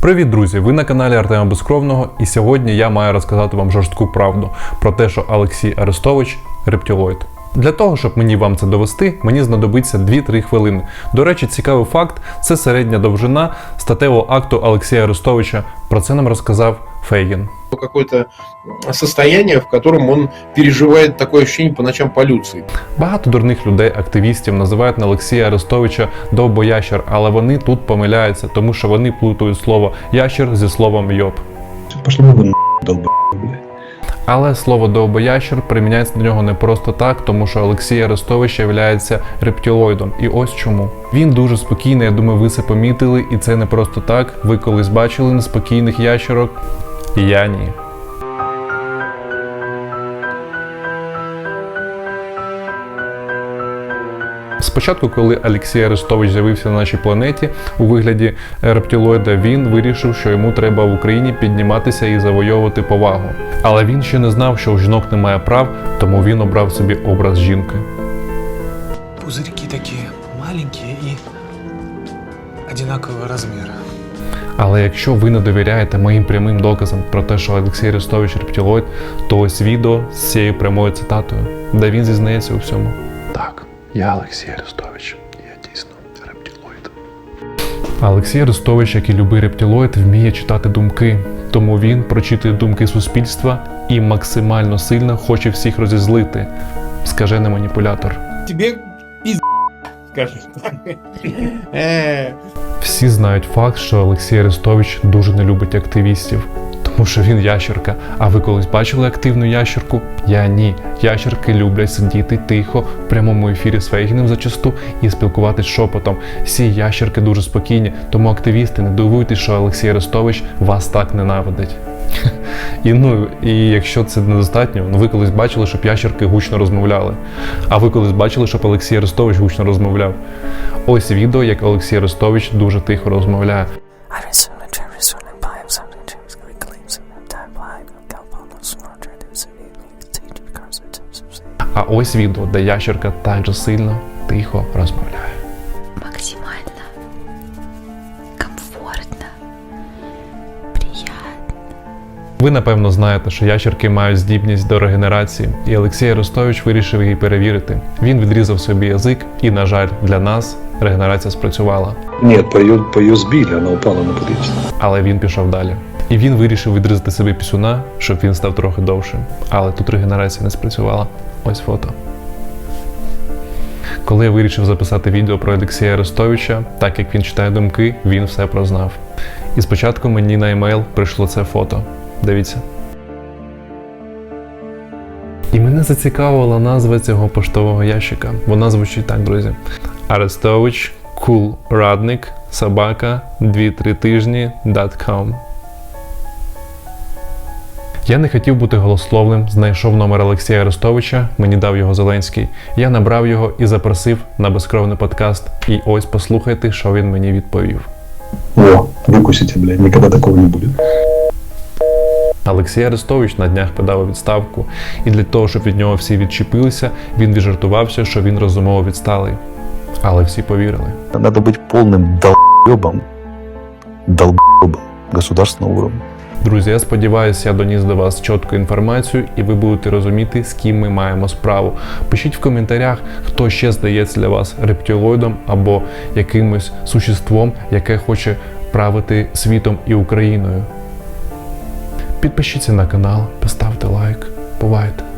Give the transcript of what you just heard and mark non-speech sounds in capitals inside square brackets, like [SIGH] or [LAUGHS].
Привіт, друзі! Ви на каналі Артема Безкровного, і сьогодні я маю розказати вам жорстку правду про те, що Олексій Арестович рептилоїд. Для того, щоб мені вам це довести, мені знадобиться 2-3 хвилини. До речі, цікавий факт це середня довжина статевого акту Олексія Арестовича. Про це нам розказав Фейгін. какое-то состояние, в котором он переживает такое ощущение по ночам полюции. Багато дурних людей, активістів називають на Олексія Арестовича довбоящер, але вони тут помиляються, тому що вони плутають слово ящер зі словом йоб. Пошли мы вы долб, блядь. Але слово довбоящер приміняється до нього не просто так, тому що Олексій Арестович є рептилоїдом. І ось чому. Він дуже спокійний, я думаю, ви це помітили, і це не просто так. Ви колись бачили неспокійних ящерок? Я ні. Спочатку, коли Олексій Арестович з'явився на нашій планеті у вигляді рептилоїда, він вирішив, що йому треба в Україні підніматися і завойовувати повагу. Але він ще не знав, що у жінок немає прав, тому він обрав собі образ жінки. Пузырьки такие маленькие и одинакового размера. Але якщо ви не довіряєте моїм прямим доказам про те, що Олексій Арестович рептилоїд, то ось відео з цією прямою цитатою, де він зізнається у всьому. Я Олексій Арестович, я дійсно рептилоїд. Олексій Арестович, як і любий рептилоїд, вміє читати думки. Тому він прочитує думки суспільства і максимально сильно хоче всіх розізлити. Скажений маніпулятор. Тебе так. Э, Всі знають факт, що Олексій Арестович дуже не любить активістів, тому що він ящерка. А ви колись бачили активну ящерку? Я ні. Ящерки люблять сидіти тихо в прямому ефірі з Фейгіним зачасту і спілкуватись шепотом. Всі ящерки дуже спокійні, тому активісти не дивуйтесь, що Олексій Арестович вас так ненавидить. [LAUGHS] І ну, і якщо це недостатньо, ну ви колись бачили, щоб ящерки гучно розмовляли. А ви колись бачили, щоб Олексій Арестович гучно розмовляв. Ось відео, як Олексій Арестович дуже тихо розмовляє. Resume А ось відео, де ящерка так же сильно тихо розмовляє. максимально комфортно, приятно. Ви напевно знаєте, що ящерки мають здібність до регенерації, і Олексій Арестович вирішив її перевірити. Він відрізав собі язик, і, на жаль, для нас регенерація спрацювала. Нет, по ее, по ее сбили, она упала на плечи. Але він пішов далі. І він вирішив відрізати собі пісюна, щоб він став трохи довшим. Але тут регенерація не спрацювала. Ось фото. Коли я вирішив записати відео про Олексія Арестовича, так як він читає думки, він все прознав. І спочатку мені на емейл прийшло це фото. Дивіться. І мене зацікавила назва цього поштового ящика. Вона звучить так, друзі. Арестович, кул радник, собака, 2-3 тижні, .com. Я не хотів бути голословним, знайшов номер Олексія Арестовича, мені дав його Зеленський. Я набрав його і запросив на безкровний подкаст. І ось послухайте, що він мені відповів. О, выкусите, блядь, никогда такого не будет. Олексій Арестович на днях подав у відставку, і для того, щоб від нього всі відчепилися, він віджартувався, що він розумово відсталий. Але всі повірили. Надо быть полным долбебом, долбебом государственного уровня. Друзі, я сподіваюся, я доніс до вас чітку інформацію, і ви будете розуміти, з ким ми маємо справу. Пишіть в коментарях, хто ще здається для вас рептилоїдом або якимось существом, яке хоче правити світом і Україною. Підпишіться на канал, поставте лайк. Бувайте!